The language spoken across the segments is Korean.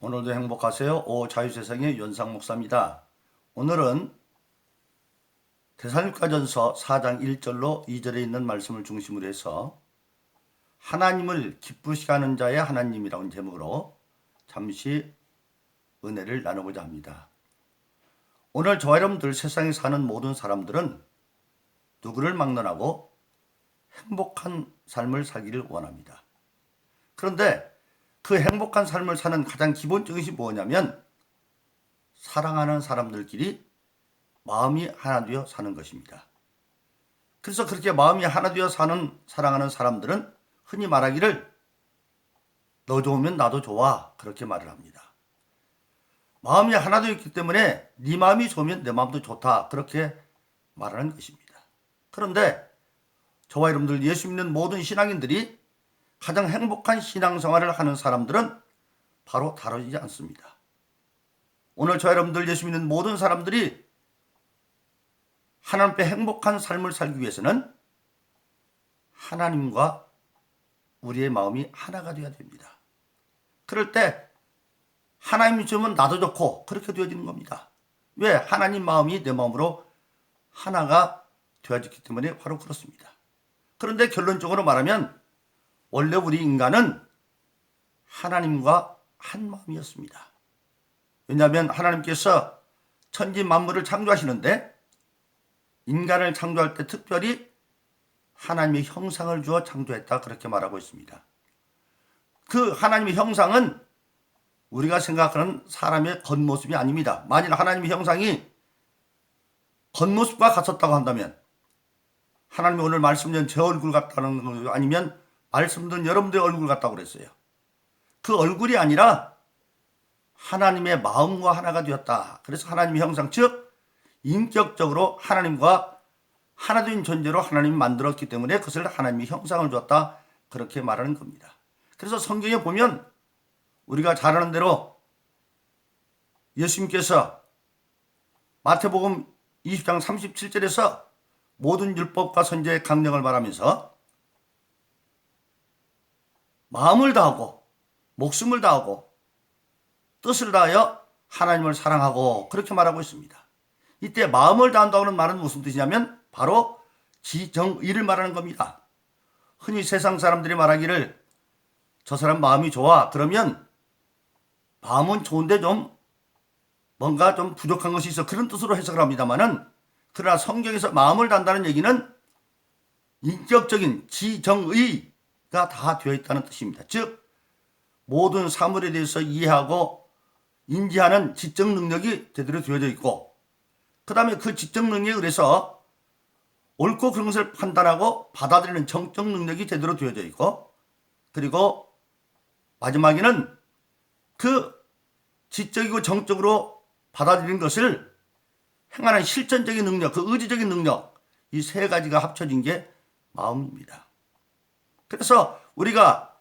오늘도 행복하세요. 오 자유세상의 연상 목사입니다. 오늘은 대살육가전서 4장 1절로 2절에 있는 말씀을 중심으로 해서 하나님을 기쁘시게 하는 자의 하나님이라는 제목으로 잠시 은혜를 나누고자 합니다. 오늘 저와 여러분들 세상에 사는 모든 사람들은 누구를 막론하고 행복한 삶을 살기를 원합니다. 그런데 그 행복한 삶을 사는 가장 기본적인 것이 뭐냐면 사랑하는 사람들끼리 마음이 하나 되어 사는 것입니다. 그래서 그렇게 마음이 하나 되어 사는 사랑하는 사람들은 흔히 말하기를 너 좋으면 나도 좋아 그렇게 말을 합니다. 마음이 하나 되어 있기 때문에 네 마음이 좋으면 내 마음도 좋다 그렇게 말하는 것입니다. 그런데 저와 여러분들 예수 믿는 모든 신앙인들이 가장 행복한 신앙생활을 하는 사람들은 바로 다루지 않습니다. 오늘 저 여러분들 예수 믿는 모든 사람들이 하나님 앞에 행복한 삶을 살기 위해서는 하나님과 우리의 마음이 하나가 되어야 됩니다. 그럴 때 하나님이 주면 나도 좋고 그렇게 되어지는 겁니다. 왜? 하나님 마음이 내 마음으로 하나가 되어졌기 때문에 바로 그렇습니다. 그런데 결론적으로 말하면 원래 우리 인간은 하나님과 한 마음이었습니다. 왜냐하면 하나님께서 천지 만물을 창조하시는데 인간을 창조할 때 특별히 하나님의 형상을 주어 창조했다 그렇게 말하고 있습니다. 그 하나님의 형상은 우리가 생각하는 사람의 겉모습이 아닙니다. 만일 하나님의 형상이 겉모습과 같았다고 한다면 하나님이 오늘 말씀드린 제 얼굴 같다는 거 아니면 말씀드린 여러분들의 얼굴 같다고 그랬어요. 그 얼굴이 아니라 하나님의 마음과 하나가 되었다. 그래서 하나님의 형상, 즉 인격적으로 하나님과 하나된 존재로 하나님이 만들었기 때문에 그것을 하나님의 형상을 주었다. 그렇게 말하는 겁니다. 그래서 성경에 보면 우리가 잘 아는 대로 예수님께서 마태복음 20장 37절에서 모든 율법과 선제의 강령을 말하면서 마음을 다하고 목숨을 다하고 뜻을 다하여 하나님을 사랑하고 그렇게 말하고 있습니다. 이때 마음을 다한다는 말은 무슨 뜻이냐면 바로 지정의를 말하는 겁니다. 흔히 세상 사람들이 말하기를 저 사람 마음이 좋아 그러면 마음은 좋은데 좀 뭔가 좀 부족한 것이 있어 그런 뜻으로 해석을 합니다만은 그러나 성경에서 마음을 단다는 얘기는 인격적인 지정의가 다 되어 있다는 뜻입니다. 즉 모든 사물에 대해서 이해하고 인지하는 지적 능력이 제대로 되어져 있고 그 다음에 그 지적 능력에 의해서 옳고 그른 것을 판단하고 받아들이는 정적 능력이 제대로 되어져 있고 그리고 마지막에는 그 지적이고 정적으로 받아들이는 것을 행하는 실전적인 능력, 그 의지적인 능력, 이 세 가지가 합쳐진 게 마음입니다. 그래서 우리가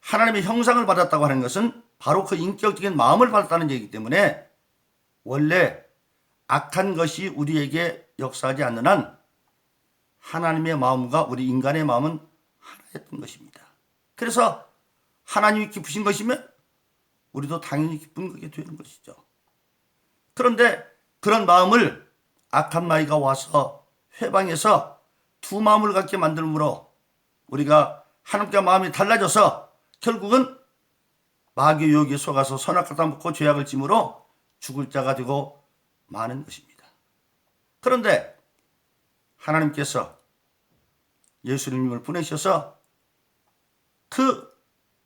하나님의 형상을 받았다고 하는 것은 바로 그 인격적인 마음을 받았다는 얘기이기 때문에 원래 악한 것이 우리에게 역사하지 않는 한 하나님의 마음과 우리 인간의 마음은 하나였던 것입니다. 그래서 하나님이 기쁘신 것이면 우리도 당연히 기쁜 것이 되는 것이죠. 그런데 그런 마음을 악한 마이가 와서 회방에서 두 마음을 갖게 만들므로 우리가 하나님과 마음이 달라져서 결국은 마귀 유혹에 속아서 선악과다 먹고 죄악을 짐으로 죽을 자가 되고 마는 것입니다. 그런데 하나님께서 예수님을 보내셔서 그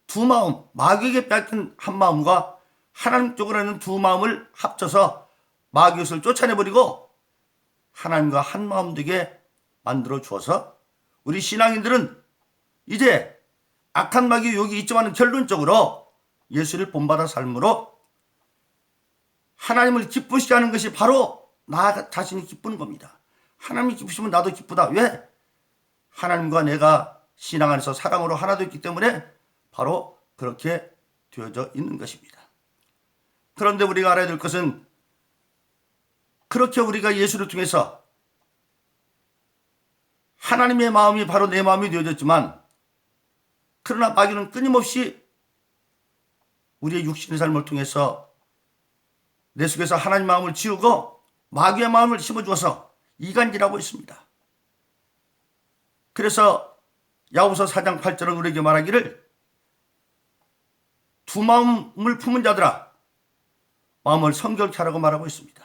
두 마음, 마귀에게 뺏긴 한 마음과 하나님 쪽으로 있는 두 마음을 합쳐서 마귀옷을 쫓아내버리고 하나님과 한 마음 되게 만들어 주어서 우리 신앙인들은 이제 악한 마귀 유혹이 있지만 결론적으로 예수를 본받아 삶으로 하나님을 기쁘시게 하는 것이 바로 나 자신이 기쁘는 겁니다. 하나님이 기쁘시면 나도 기쁘다. 왜? 하나님과 내가 신앙 안에서 사랑으로 하나 되었기 때문에 바로 그렇게 되어져 있는 것입니다. 그런데 우리가 알아야 될 것은 그렇게 우리가 예수를 통해서 하나님의 마음이 바로 내 마음이 되어졌지만 그러나 마귀는 끊임없이 우리의 육신의 삶을 통해서 내 속에서 하나님 마음을 지우고 마귀의 마음을 심어주어서 이간질하고 있습니다. 그래서 야고보서 4장 8절은 우리에게 말하기를 두 마음을 품은 자들아 마음을 성결케 하라고 말하고 있습니다.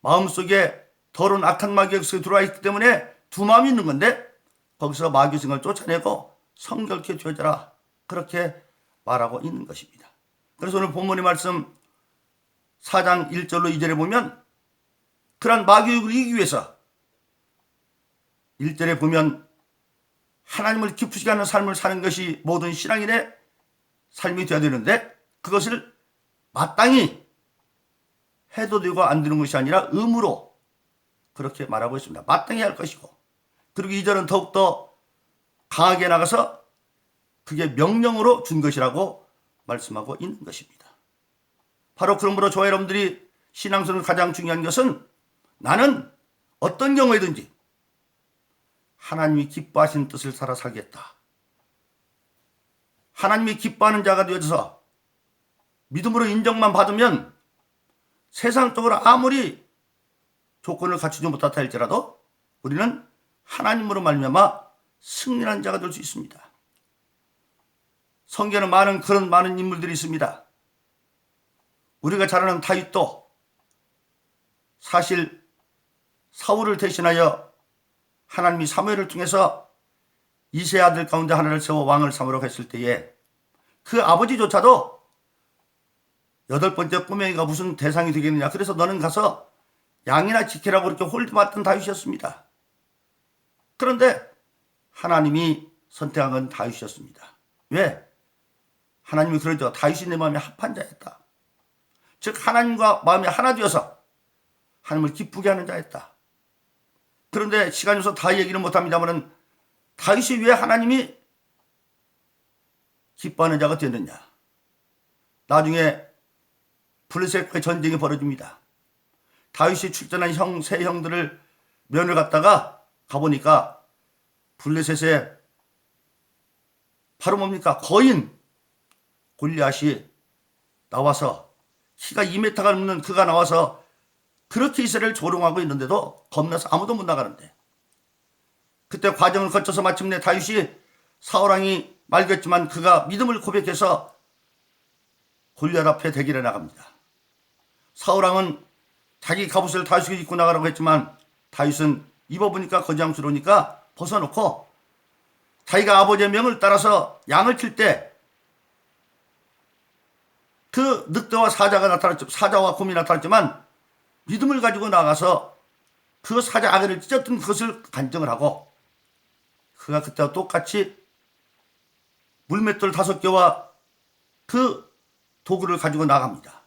마음속에 더러운 악한 마귀가 들어와 있기 때문에 두 마음이 있는 건데 거기서 마귀 생을 쫓아내고 성결케 되어져라 그렇게 말하고 있는 것입니다. 그래서 오늘 본문의 말씀 4장 1절로 2절에 보면 그러한 마귀를 이기기 위해서 1절에 보면 하나님을 기쁘시게 하는 삶을 사는 것이 모든 신앙인의 삶이 되어야 되는데 그것을 마땅히 해도 되고 안 되는 것이 아니라 의무로 그렇게 말하고 있습니다. 마땅히 할 것이고 그리고 이절은 더욱더 강하게 나가서 그게 명령으로 준 것이라고 말씀하고 있는 것입니다. 바로 그러므로 저 여러분들이 신앙생활 가장 중요한 것은 나는 어떤 경우에든지 하나님이 기뻐하시는 뜻을 살아 살겠다. 하나님이 기뻐하는 자가 되어서 믿음으로 인정만 받으면 세상적으로 아무리 조건을 갖추지 못하다 할지라도 우리는 하나님으로 말미암아 승리한 자가 될 수 있습니다. 성경에 많은 그런 많은 인물들이 있습니다. 우리가 잘 아는 다윗도 사실 사울을 대신하여 하나님이 사무엘을 통해서 이세 아들 가운데 하나를 세워 왕을 삼으라고 했을 때에 그 아버지조차도 여덟 번째 꼬맹이가 무슨 대상이 되겠느냐. 그래서 너는 가서 양이나 지키라고 그렇게 홀드맞던 다윗이었습니다. 그런데 하나님이 선택한 건 다윗이었습니다. 왜? 하나님이 그러죠. 다윗이 내 마음에 합한 자였다. 즉 하나님과 마음이 하나 되어서 하나님을 기쁘게 하는 자였다. 그런데 시간이 없어서 다 얘기는 못합니다만은 다윗이 왜 하나님이 기뻐하는 자가 되느냐? 나중에 블레셋과의 전쟁이 벌어집니다. 다윗이 출전한 형, 세 형들을 면을 갔다가 가보니까 블레셋에 바로 뭡니까? 거인 골리앗이 나와서 키가 2m가 넘는 그가 나와서 그렇게 이스라엘을 조롱하고 있는데도 겁나서 아무도 못 나가는데 그때 과정을 거쳐서 마침내 다윗이 사울왕이 말겠지만 그가 믿음을 고백해서 골리앗 앞에 대기를 나갑니다. 사울왕은 자기 갑옷을 다윗에게 입고 나가라고 했지만 다윗은 입어보니까 거장스러우니까 벗어놓고 자기가 아버지의 명을 따라서 양을 칠 때 그 늑대와 사자가 나타났죠. 사자와 곰이 나타났지만 믿음을 가지고 나가서 그 사자 아기를 찢었던 그것을 간증을 하고 그가 그때와 똑같이 물맷돌 다섯 개와 그 도구를 가지고 나갑니다.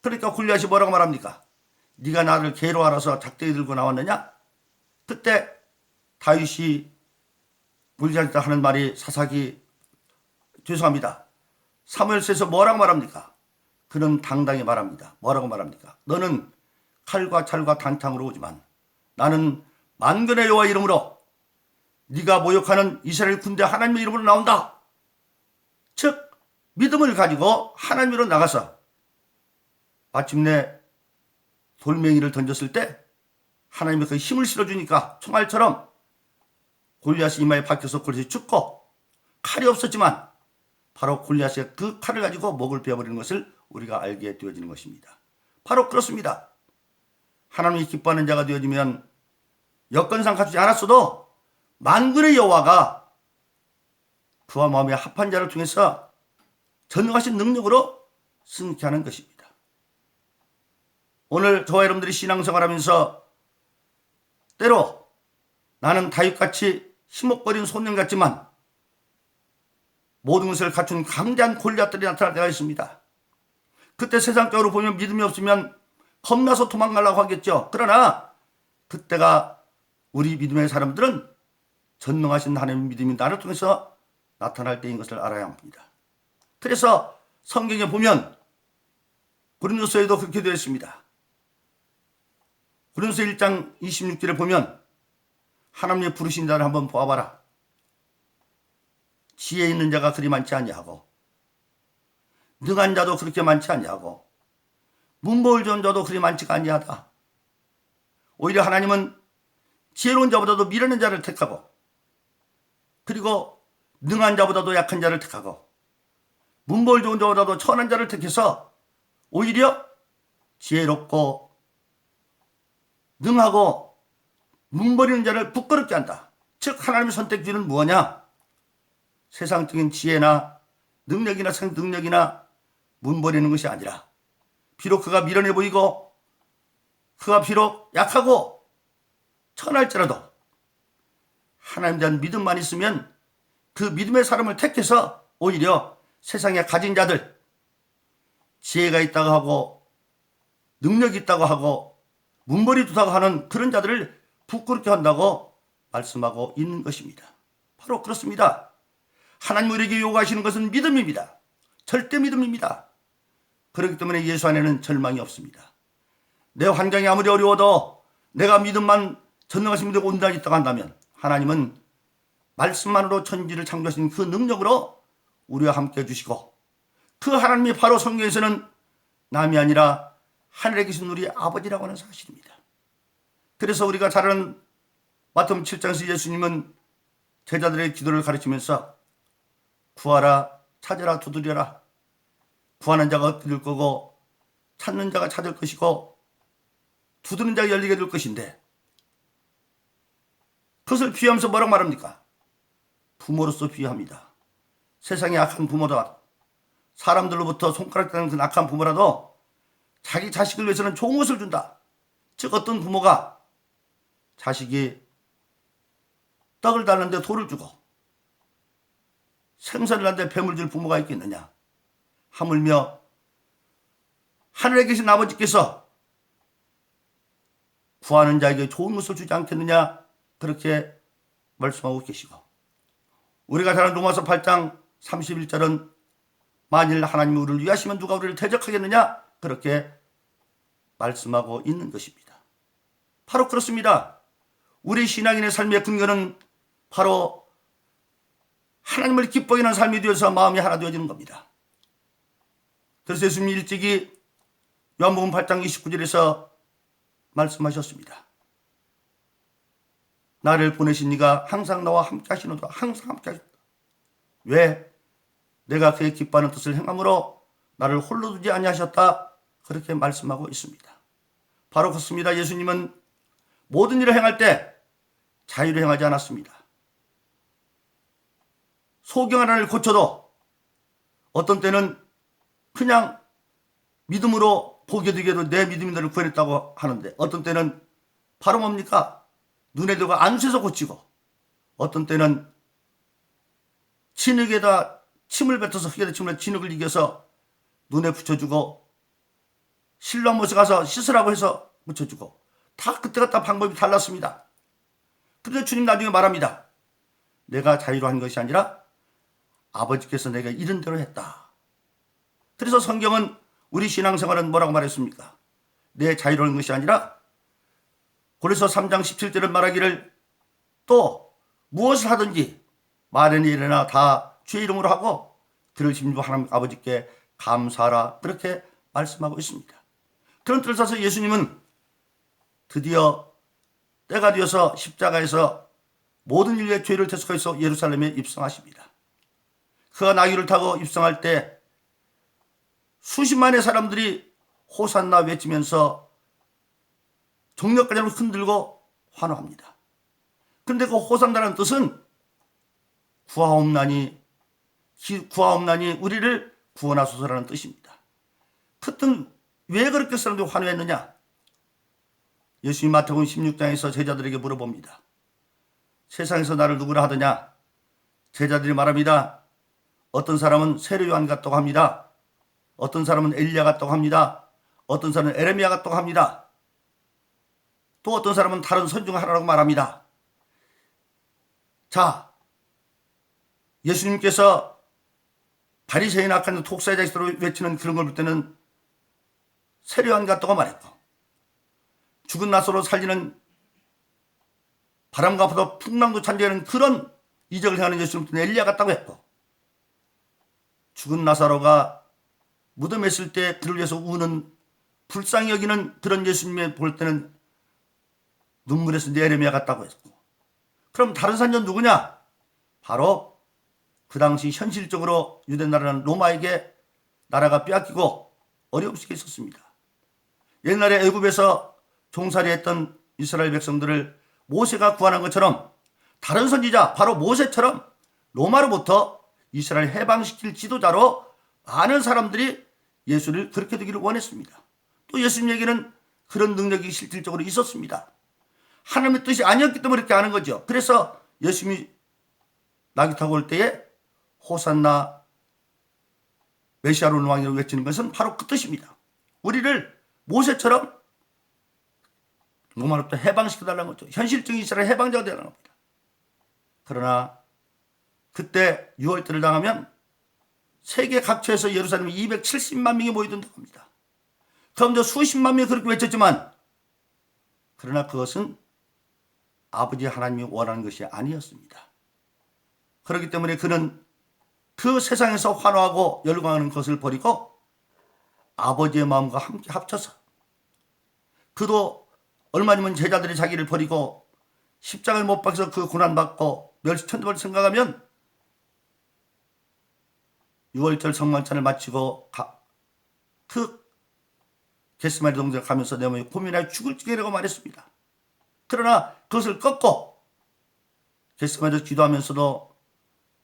그러니까 골리앗이 뭐라고 말합니까? 네가 나를 개로 알아서 작대기 들고 나왔느냐? 그때 다윗이 물리한다 하는 말이 사사기 죄송합니다. 사무엘서에서 뭐라고 말합니까? 그는 당당히 말합니다. 뭐라고 말합니까? 너는 칼과 찰과 단창으로 오지만 나는 만근의 여호와 이름으로 네가 모욕하는 이스라엘 군대 하나님의 이름으로 나온다. 즉 믿음을 가지고 하나님으로 나가서 마침내 돌멩이를 던졌을 때 하나님의 그 힘을 실어주니까 총알처럼 골리앗이 이마에 박혀서 골리앗이 죽고 칼이 없었지만 바로 골리앗의 그 칼을 가지고 목을 베어버리는 것을 우리가 알게 되어지는 것입니다. 바로 그렇습니다. 하나님이 기뻐하는 자가 되어지면 여건상 갖추지 않았어도 만군의 여호와가 그와 마음에 합한 자를 통해서 전능하신 능력으로 승케 하는 것입니다. 오늘 저와 여러분들이 신앙생활하면서 때로 나는 다윗같이 희목거린 소년 같지만 모든 것을 갖춘 강대한 골리앗들이 나타날 때가 있습니다. 그때 세상적으로 보면 믿음이 없으면 겁나서 도망가려고 하겠죠. 그러나 그때가 우리 믿음의 사람들은 전능하신 하나님 믿음이 나를 통해서 나타날 때인 것을 알아야 합니다. 그래서 성경에 보면 고린도서에도 그렇게 되어 있습니다. 고린도서 1장 26절에 보면 하나님의 부르신 자를 한번 보아봐라. 지혜 있는 자가 그리 많지 아니하고 능한 자도 그렇게 많지 않냐고 문벌 좋은 자도 그리 많지가 아니하다. 오히려 하나님은 지혜로운 자보다도 미련한 자를 택하고 그리고 능한 자보다도 약한 자를 택하고 문벌 좋은 자보다도 천한 자를 택해서 오히려 지혜롭고 능하고 문버리는 자를 부끄럽게 한다. 즉 하나님의 선택지는 무엇냐? 세상적인 지혜나 능력이나 능력이나 문버리는 것이 아니라 비록 그가 미련해 보이고 그가 비록 약하고 천할지라도 하나님 대한 믿음만 있으면 그 믿음의 사람을 택해서 오히려 세상에 가진 자들 지혜가 있다고 하고 능력이 있다고 하고 문벌이 두다고 하는 그런 자들을 부끄럽게 한다고 말씀하고 있는 것입니다. 바로 그렇습니다. 하나님 우리에게 요구하시는 것은 믿음입니다. 절대 믿음입니다. 그렇기 때문에 예수 안에는 절망이 없습니다. 내 환경이 아무리 어려워도 내가 믿음만 전능하신 믿음 온전히 있다고 한다면 하나님은 말씀만으로 천지를 창조하신 그 능력으로 우리와 함께 해주시고 그 하나님이 바로 성경에서는 남이 아니라 하늘에 계신 우리 아버지라고 하는 사실입니다. 그래서 우리가 잘 아는 마태음 7장에서 예수님은 제자들의 기도를 가르치면서 구하라 찾으라 두드려라 구하는 자가 얻을 거고 찾는 자가 찾을 것이고 두드는 자가 열리게 될 것인데 그것을 비하면서 뭐라고 말합니까? 부모로서 비유합니다. 세상에 악한 부모다. 사람들로부터 손가락 대는 그 악한 부모라도 자기 자식을 위해서는 좋은 것을 준다. 즉 어떤 부모가 자식이 떡을 달는데 돌을 주고 생선을 하는데 뱀을 줄 부모가 있겠느냐. 하물며 하늘에 계신 아버지께서 구하는 자에게 좋은 것을 주지 않겠느냐 그렇게 말씀하고 계시고 우리가 잘 아는 로마서 8장 31절은 만일 하나님이 우리를 위하시면 누가 우리를 대적하겠느냐 그렇게 말씀하고 있는 것입니다. 바로 그렇습니다. 우리 신앙인의 삶의 근거는 바로 하나님을 기뻐하는 게 삶이 되어서 마음이 하나 되어지는 겁니다. 그래서 예수님이 일찍이 요한복음 8장 29절에서 말씀하셨습니다. 나를 보내신 이가 항상 나와 함께 하시노다. 항상 함께 하셨다. 왜? 내가 그의 기뻐하는 뜻을 행함으로 나를 홀로 두지 아니하셨다. 그렇게 말씀하고 있습니다. 바로 그렇습니다. 예수님은 모든 일을 행할 때 자유를 행하지 않았습니다. 소경 하나를 고쳐도 어떤 때는 그냥 믿음으로 보게 되게도 내 믿음이 너를 구원했다고 하는데 어떤 때는 바로 뭡니까? 눈에 들고 안수해서 고치고 어떤 때는 진흙에다 침을 뱉어서 흙에다 침을 진흙을 이겨서 눈에 붙여주고 실로 한 번씩 가서 씻으라고 해서 붙여주고 다 그때가 다 방법이 달랐습니다. 그런데 주님 나중에 말합니다. 내가 자유로 한 것이 아니라 아버지께서 내가 이런 대로 했다. 그래서 성경은 우리 신앙생활은 뭐라고 말했습니까? 내 자유로운 것이 아니라 그래서 3장 17절은 말하기를 또 무엇을 하든지 말에는 일이나 다 주의 이름으로 하고 들으신 주 하나님 아버지께 감사하라 그렇게 말씀하고 있습니다. 그런 뜻을 사서 예수님은 드디어 때가 되어서 십자가에서 모든 인류의 죄를 대속해서 예루살렘에 입성하십니다. 그가 나귀를 타고 입성할 때 수십만의 사람들이 호산나 외치면서 종려까지 흔들고 환호합니다. 근데 그 호산나라는 뜻은 구하옵나니 구하옵나니 우리를 구원하소서라는 뜻입니다. 그땐 왜 그렇게 사람들이 환호했느냐? 예수님 마태복음 16장에서 제자들에게 물어봅니다. 세상에서 나를 누구라 하더냐? 제자들이 말합니다. 어떤 사람은 세례 요한 같다고 합니다. 어떤 사람은 엘리야 같다고 합니다. 어떤 사람은 에레미야 같다고 합니다. 또 어떤 사람은 다른 선중 하나라고 말합니다. 자, 예수님께서 바리새인 악한 독사자식으로 외치는 그런 걸 볼 때는 세례요한 같다고 말했고 죽은 나사로 살리는 바람과 바다 풍랑도 찬재하는 그런 이적을 행하는 예수님은 엘리야 같다고 했고 죽은 나사로가 무덤에 있을 때 그를 위해서 우는 불쌍히 여기는 그런 예수님의 볼 때는 눈물에서 내레미야 같다고 했고 그럼 다른 산전 누구냐? 바로 그 당시 현실적으로 유대 나라는 로마에게 나라가 빼앗기고 어려움 속에 있었습니다. 옛날에 애굽에서 종살이했던 이스라엘 백성들을 모세가 구원한 것처럼 다른 선지자 바로 모세처럼 로마로부터 이스라엘 해방시킬 지도자로 많은 사람들이 예수를 그렇게 되기를 원했습니다. 또 예수님에게는 그런 능력이 실질적으로 있었습니다. 하나님의 뜻이 아니었기 때문에 그렇게 하는 거죠. 그래서 예수님이 낙이 타고 올 때에 호산나 메시아로 온 왕이라고 외치는 것은 바로 그 뜻입니다. 우리를 모세처럼 로마로부터 해방시켜달라는 거죠. 현실적인 이스라엘 해방자가 되라는 겁니다. 그러나 그때 6월달을 당하면 세계 각처에서 예루살렘에 270만 명이 모이던다고 합니다. 그럼 저 수십만 명이 그렇게 외쳤지만 그러나 그것은 아버지 하나님이 원하는 것이 아니었습니다. 그렇기 때문에 그는 그 세상에서 환호하고 열광하는 것을 버리고 아버지의 마음과 함께 합쳐서 그도 얼마냐면 제자들이 자기를 버리고 십자가를 못 박아서 그 고난받고 멸시천벌을 생각하면 6월절 성만찬을 마치고 가, 그 게스마리 동굴에 가면서 내 몸이 고민하여 죽을 지경이라고 말했습니다. 그러나 그것을 꺾고 게스마리에서 기도하면서도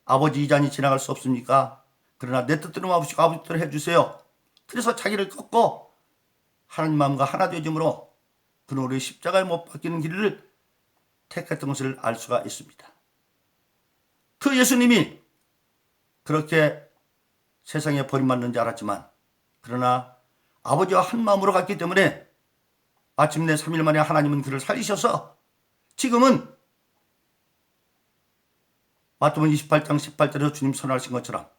아버지 이 잔이 지나갈 수 없습니까? 그러나 내 뜻대로 아버지가 아버지 뜻대로 해주세요. 그래서 자기를 꺾고 하나님 마음과 하나 되어짐으로 그는 우리 십자가에 못 박히는 길을 택했던 것을 알 수가 있습니다. 그 예수님이 그렇게 세상에 버림받는 줄 알았지만 그러나 아버지와 한 마음으로 갔기 때문에 마침내 3일 만에 하나님은 그를 살리셔서 지금은 마태복음 28장 18절에서 주님 선언하신 것처럼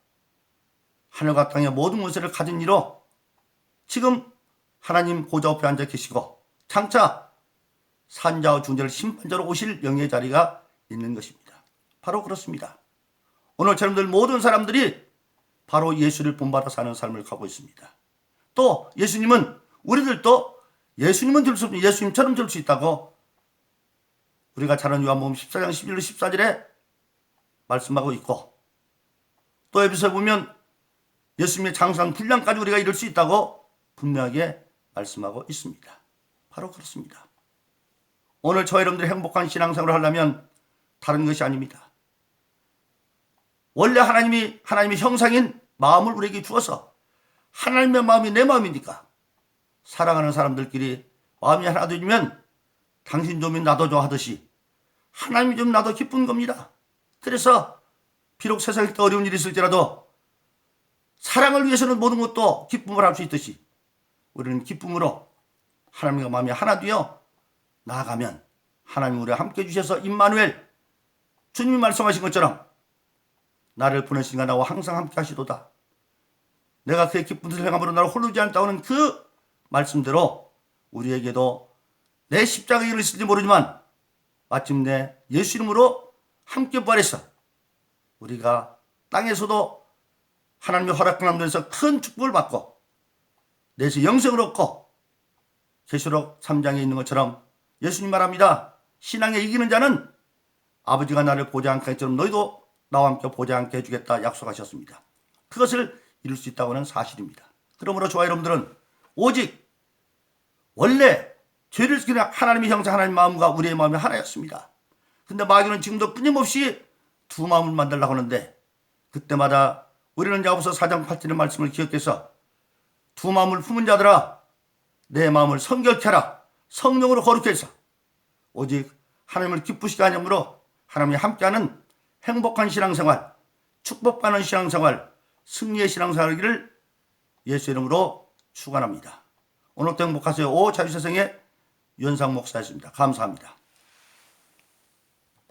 하늘과 땅의 모든 것을 가진 이로 지금 하나님 보좌 앞에 앉아 계시고 장차 산자와 중재를 심판자로 오실 영예의 자리가 있는 것입니다. 바로 그렇습니다. 오늘 여러분들 모든 사람들이 바로 예수를 본받아 사는 삶을 가고 있습니다. 또 예수님은 우리들도 예수님은 될수 예수님처럼 될수 있다고 우리가 잘 아는 요한복음 14장 11절 14절에 말씀하고 있고 또 에베소에 보면 예수님의 장수한 분량까지 우리가 이룰 수 있다고 분명하게 말씀하고 있습니다. 바로 그렇습니다. 오늘 저 여러분들이 행복한 신앙생활을 하려면 다른 것이 아닙니다. 원래 하나님이 하나님의 형상인 마음을 우리에게 주어서 하나님의 마음이 내 마음이니까 사랑하는 사람들끼리 마음이 하나 되면 당신 좀이 나도 좀 하듯이 하나님이 좀 나도 기쁜 겁니다. 그래서 비록 세상에 어려운 일이 있을지라도 사랑을 위해서는 모든 것도 기쁨을 할 수 있듯이 우리는 기쁨으로 하나님과 마음이 하나 되어 나아가면 하나님 우리와 함께 주셔서 임마누엘 주님이 말씀하신 것처럼 나를 보내시니까 나와 항상 함께 하시도다. 내가 그의 기쁜 뜻을 행함으로 나를 홀르지 않다고 하는 그 말씀대로 우리에게도 내 십자가 일을 있을지 모르지만 마침내 예수 이름으로 함께 부활해서 우리가 땅에서도 하나님의 허락한 데서 큰 축복을 받고 내서 영생을 얻고 계시록 3장에 있는 것처럼 예수님 말합니다. 신앙에 이기는 자는 아버지가 나를 보지 않게 했처럼 너희도 나와 함께 보지 않게 해주겠다 약속하셨습니다. 그것을 이룰 수 있다고 하는 사실입니다. 그러므로 저와 여러분들은 오직 원래 죄를 지키는 하나님의 형상 하나님의 마음과 우리의 마음이 하나였습니다. 근데 마귀는 지금도 끊임없이 두 마음을 만들려고 하는데 그때마다 우리는 야고보서 4장 8절의 말씀을 기억해서 두 마음을 품은 자들아 내 마음을 성결케 하라 성령으로 거룩해 해서 오직 하나님을 기쁘시게 하냐므로 하나님이 함께하는 행복한 신앙생활 축복받는 신앙생활 승리의 신앙생활이기를 예수 이름으로 축원합니다. 오늘도 행복하세요. 오 자유세상의 윤상 목사였습니다. 감사합니다.